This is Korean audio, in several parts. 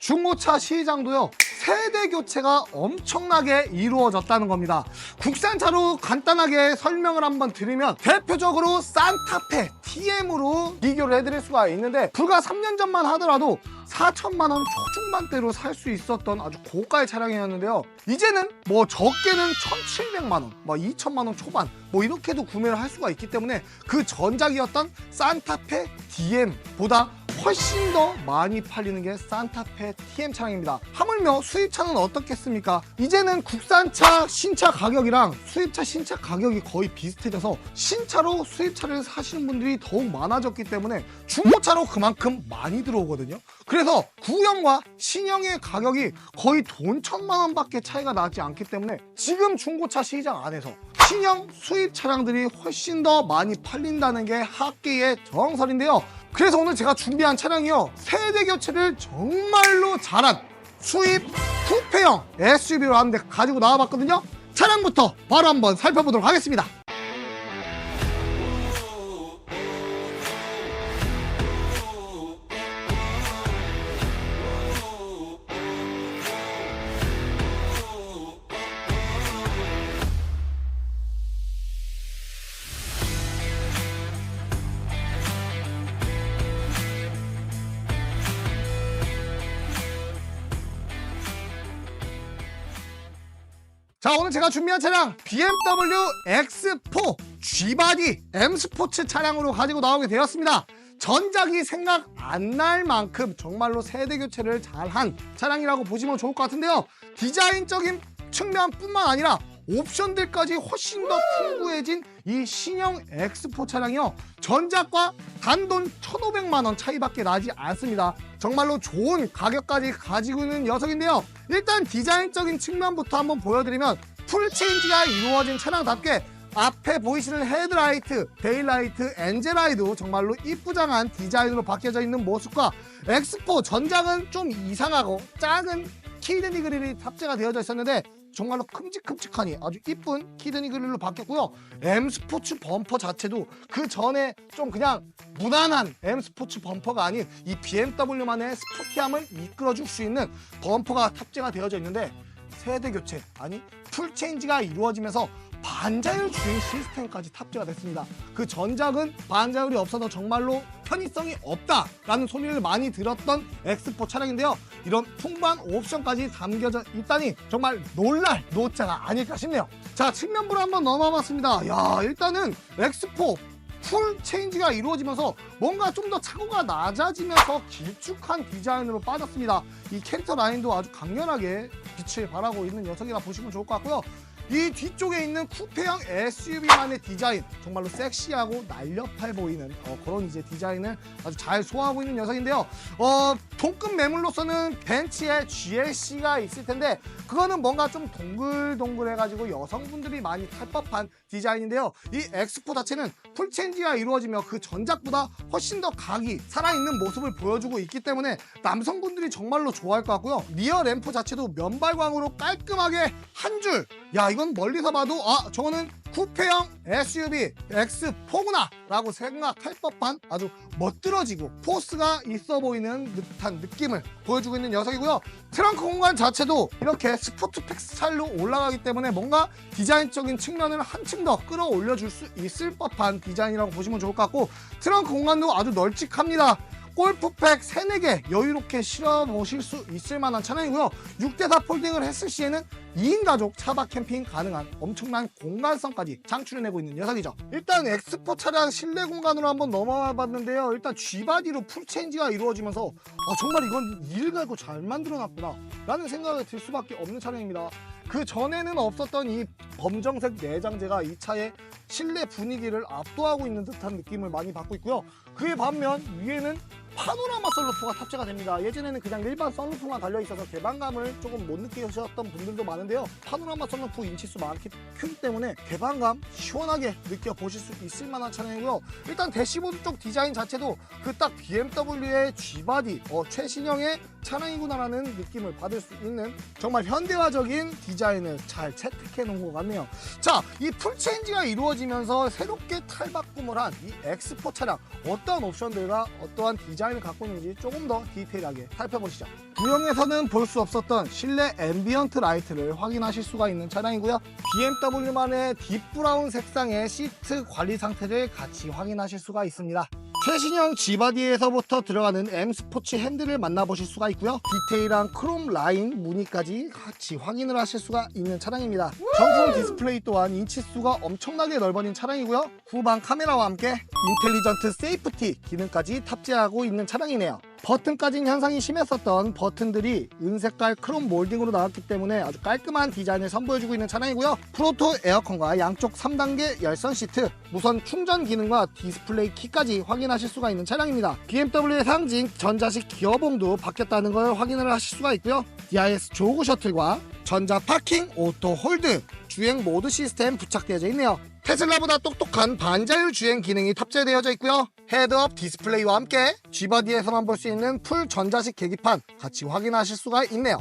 중고차 시장도요 세대 교체가 엄청나게 이루어졌다는 겁니다 국산차로 간단하게 설명을 한번 드리면 대표적으로 산타페 TM으로 비교를 해드릴 수가 있는데 불과 3년 전만 하더라도 4천만 원 초중반대로 살 수 있었던 아주 고가의 차량이었는데요. 이제는 뭐 적게는 1,700만 원, 뭐 2천만 원 초반 뭐 이렇게도 구매를 할 수가 있기 때문에 그 전작이었던 산타페 DM보다 훨씬 더 많이 팔리는 게 산타페 TM 차량입니다. 하물며 수입차는 어떻겠습니까? 이제는 국산차 신차 가격이랑 수입차 신차 가격이 거의 비슷해져서 신차로 수입차를 사시는 분들이 더욱 많아졌기 때문에 중고차로 그만큼 많이 들어오거든요. 그래서 구형과 신형의 가격이 거의 돈 천만 원밖에 차이가 나지 않기 때문에 지금 중고차 시장 안에서 신형 수입 차량들이 훨씬 더 많이 팔린다는 게 학계의 정설인데요. 그래서 오늘 제가 준비한 차량이요. 세대 교체를 정말로 잘한 수입 쿠페형 SUV로 하는데 가지고 나와봤거든요. 차량부터 바로 한번 살펴보도록 하겠습니다. 자 오늘 제가 준비한 차량 BMW X4 G바디 M 스포츠 차량으로 가지고 나오게 되었습니다. 전작이 생각 안 날 만큼 정말로 세대 교체를 잘한 차량이라고 보시면 좋을 것 같은데요. 디자인적인 측면뿐만 아니라 옵션들까지 훨씬 더 풍부해진 이 신형 X4 차량이요. 전작과 단돈 1,500만 원 차이밖에 나지 않습니다. 정말로 좋은 가격까지 가지고 있는 녀석인데요. 일단 디자인적인 측면부터 한번 보여드리면 풀 체인지가 이루어진 차량답게 앞에 보이시는 헤드라이트, 데일라이트, 엔젤라이도 정말로 이쁘장한 디자인으로 바뀌어져 있는 모습과 X4 전장은 좀 이상하고 작은 키드니 그릴이 탑재가 되어져 있었는데 정말로 큼직큼직하니 아주 이쁜 키드니 그릴로 바뀌었고요. M 스포츠 범퍼 자체도 그 전에 좀 그냥 무난한 M 스포츠 범퍼가 아닌 이 BMW만의 스포티함을 이끌어줄 수 있는 범퍼가 탑재가 되어져 있는데 세대 교체 아니 풀 체인지가 이루어지면서 반자율 주행 시스템까지 탑재가 됐습니다. 그 전작은 반자율이 없어서 정말로 편의성이 없다라는 소리를 많이 들었던 X4 차량인데요. 이런 풍부한 옵션까지 담겨져 있다니 정말 놀랄 노차가 아닐까 싶네요. 자 측면부로 한번 넘어봤습니다. 야 일단은 X4 풀 체인지가 이루어지면서 뭔가 좀 더 차고가 낮아지면서 길쭉한 디자인으로 빠졌습니다. 이 캐릭터 라인도 아주 강렬하게 빛을 발하고 있는 녀석이라 보시면 좋을 것 같고요. 이 뒤쪽에 있는 쿠페형 SUV만의 디자인 정말로 섹시하고 날렵해 보이는 어, 그런 이제 디자인을 아주 잘 소화하고 있는 녀석인데요. 어, 동급 매물로서는 벤츠의 GLC가 있을 텐데 그거는 뭔가 좀 동글동글해가지고 여성분들이 많이 탈 법한 디자인인데요. 이 X4 자체는 풀체인지가 이루어지며 그 전작보다 훨씬 더 각이 살아있는 모습을 보여주고 있기 때문에 남성분들이 정말로 좋아할 것 같고요. 리어 램프 자체도 면발광으로 깔끔하게 한 줄. 야 이건 멀리서 봐도 아 저거는 쿠페형 SUV X4구나 라고 생각할 법한 아주 멋들어지고 포스가 있어 보이는 듯한 느낌을 보여주고 있는 녀석이고요. 트렁크 공간 자체도 이렇게 스포츠팩 스타일로 올라가기 때문에 뭔가 디자인적인 측면을 한층 더 끌어올려 줄 수 있을 법한 디자인이라고 보시면 좋을 것 같고 트렁크 공간도 아주 널찍합니다. 골프팩 3, 4개 여유롭게 실어 놓으실 수 있을 만한 차량이고요. 6대4 폴딩을 했을 시에는 2인 가족 차박 캠핑 가능한 엄청난 공간성까지 창출해내고 있는 녀석이죠. 일단 엑스포 차량 실내 공간으로 한번 넘어와 봤는데요. 일단 G바디로 풀체인지가 이루어지면서 아, 정말 이건 일 갈고 잘 만들어놨구나 라는 생각이 들 수밖에 없는 차량입니다. 그 전에는 없었던 이 검정색 내장재가 이 차의 실내 분위기를 압도하고 있는 듯한 느낌을 많이 받고 있고요. 그에 반면 위에는 파노라마 썬루프가 탑재가 됩니다. 예전에는 그냥 일반 썬루프만 달려 있어서 개방감을 조금 못 느끼셨던 분들도 많은데요. 파노라마 썬루프 인치수 많기 때문에 개방감 시원하게 느껴보실 수 있을 만한 차량이고요. 일단 대시보드 쪽 디자인 자체도 그 딱 BMW의 G바디 어, 최신형의 차량이구나라는 느낌을 받을 수 있는 정말 현대화적인 디자인을 잘 채택해 놓은 것 같네요. 자, 이 풀체인지가 이루어지면서 새롭게 탈바꿈을 한이 X4 차량 어떠한 옵션들과 어떠한 디자인 을 갖고 있는지 조금 더 디테일하게 살펴보시죠. 구형에서는 볼 수 없었던 실내 앰비언트 라이트를 확인하실 수가 있는 차량이고요. BMW만의 딥브라운 색상의 시트 관리 상태를 같이 확인하실 수가 있습니다. 최신형 G바디에서부터 들어가는 M 스포츠 핸들을 만나보실 수가 있고요. 디테일한 크롬 라인 무늬까지 같이 확인을 하실 수가 있는 차량입니다. 정품 디스플레이 또한 인치수가 엄청나게 넓어진 차량이고요. 후방 카메라와 함께 인텔리전트 세이프티 기능까지 탑재하고 있는 차량이네요. 버튼까지는 현상이 심했었던 버튼들이 은색깔 크롬 몰딩으로 나왔기 때문에 아주 깔끔한 디자인을 선보여주고 있는 차량이고요. 프로토 에어컨과 양쪽 3단계 열선 시트, 무선 충전 기능과 디스플레이 키까지 확인하실 수가 있는 차량입니다. BMW의 상징 전자식 기어봉도 바뀌었다는 걸 확인을 하실 수가 있고요. DIS 조그 셔틀과 전자 파킹 오토 홀드 주행 모드 시스템 부착되어져 있네요. 테슬라보다 똑똑한 반자율 주행 기능이 탑재되어져 있고요. 헤드업 디스플레이와 함께 G바디에서만 볼 수 있는 풀 전자식 계기판 같이 확인하실 수가 있네요.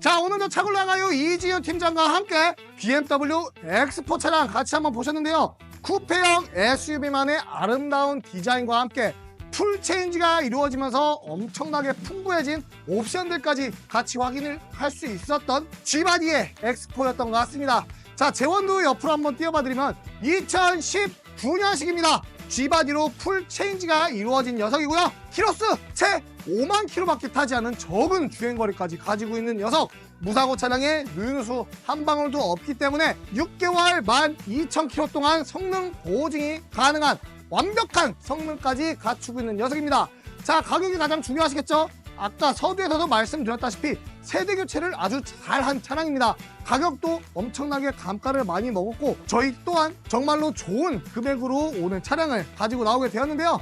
자 오늘도 차고 나가요 이지윤 팀장과 함께 BMW X4 차량 같이 한번 보셨는데요. 쿠페형 SUV만의 아름다운 디자인과 함께 풀 체인지가 이루어지면서 엄청나게 풍부해진 옵션들까지 같이 확인을 할 수 있었던 G바디의 X4였던 것 같습니다. 자, 재원도 옆으로 한번 띄워봐 드리면 2019년식입니다. G바디로 풀 체인지가 이루어진 녀석이고요. 키로수 채 5만 킬로밖에 타지 않은 적은 주행거리까지 가지고 있는 녀석. 무사고 차량에 누유수 한 방울도 없기 때문에 6개월 만 2천 킬로 동안 성능 보증이 가능한 완벽한 성능까지 갖추고 있는 녀석입니다. 자, 가격이 가장 중요하시겠죠? 아까 서두에서도 말씀드렸다시피 세대 교체를 아주 잘한 차량입니다. 가격도 엄청나게 감가를 많이 먹었고 저희 또한 정말로 좋은 금액으로 오는 차량을 가지고 나오게 되었는데요.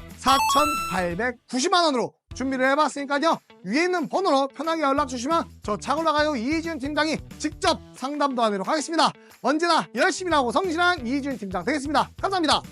4,890만 원으로 준비를 해봤으니까요. 위에 있는 번호로 편하게 연락 주시면 저 차골라가요 이희준 팀장이 직접 상담도 하도록 하겠습니다. 언제나 열심히 하고 성실한 이희준 팀장 되겠습니다. 감사합니다.